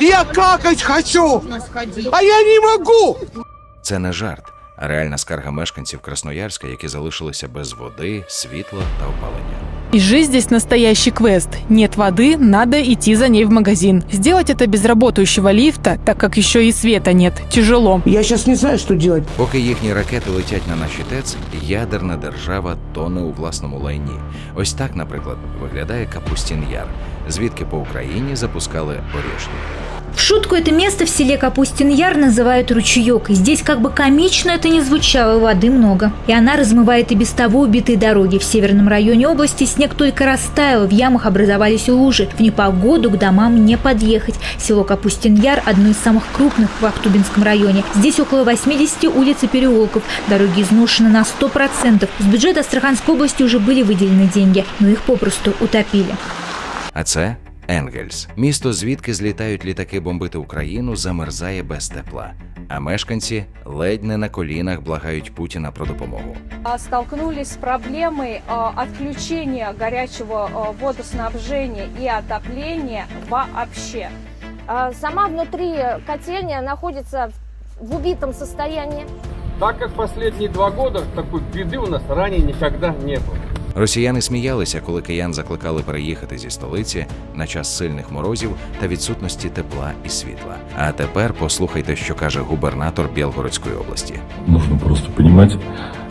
Я какать хочу, а я не могу. Це не жарт, а реальна скарга мешканців Красноярська, які залишилися без води, світла та опалення. И жизнь здесь настоящий квест. Нет воды, надо идти за ней в магазин. Сделать это без работающего лифта, так как еще и света нет. Тяжело. Я сейчас не знаю, что делать. Поки їхні ракети летять на наші ТЕЦ, ядерна держава тоне у власному лайні. Ось так, наприклад, виглядає Капустін Яр, звідки по Україні запускали Орішник. В шутку это место в селе Капустин-Яр называют ручеек. Здесь как бы комично это не звучало, воды много. И она размывает и без того убитые дороги. В северном районе области снег только растаял, в ямах образовались лужи. В непогоду к домам не подъехать. Село Капустин-Яр – одно из самых крупных в Ахтубинском районе. Здесь около 80 улиц и переулков. Дороги изношены на 100%. С бюджета Астраханской области уже были выделены деньги, но их попросту утопили. А це Енгельс, місто, звідки злітають літаки бомбити Україну, замерзає без тепла. А мешканці ледь не на колінах благають Путіна про допомогу. столкнулись с проблемой а, отключения горячего а, водоснабжения и отопления вообще. Сама внутри котельня находится в в убитом состоянии. Так как последние два года такой беды у нас ранее никогда не было. Росіяни сміялися, коли киян закликали переїхати зі столиці на час сильних морозів та відсутності тепла і світла. А тепер послухайте, що каже губернатор Білгородської області. Нужно просто понимать,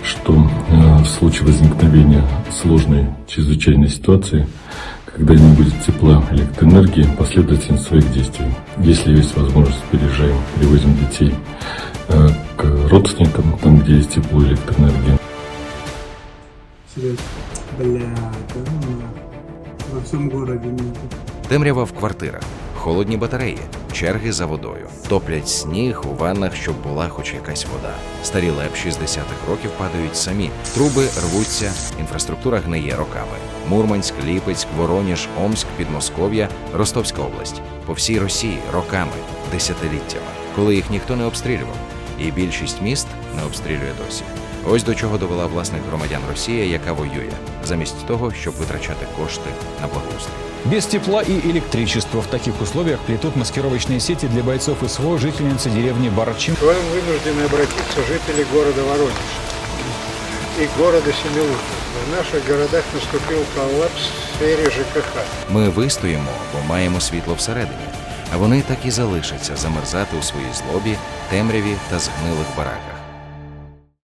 что э, в случае возникновения сложной чрезвычайной ситуации, когда не будет тепла, электроэнергии, последовательность своих действий. Если есть возможность, переезжаем, перевозим детей э, к родственникам, там, где есть тепло и электроэнергия. Свет, бля, да ну. Городе нету. Темрява в квартирах, холодні батареї, черги за водою, топлять сніг у ваннах, щоб була хоч якась вода. Старі леп 60-х років падають самі. Труби рвуться, інфраструктура гниє роками. Мурманськ, Ліпецьк, Вороніж, Омськ, Підмосков'я, Ростовська область. По всій Росії роками, десятиліттями, коли їх ніхто не обстрілював, і більшість міст не обстрілює досі. Ось до чого довела власних громадян Росія, яка воює, замість того, щоб витрачати кошти на благоустрій. Без тепла и электричества в таких условиях плетут маскировочные сети для бойцов СВО жительницы деревни Барчин. К вам вынуждены обратиться жители города Воронеж и города Семилуков. В наших городах наступил коллапс в сфере ЖКХ. Ми вистоїмо, бо маємо світло всередині, а вони так і залишаться замерзати у своїй злобі, темряві та згнилих бараках.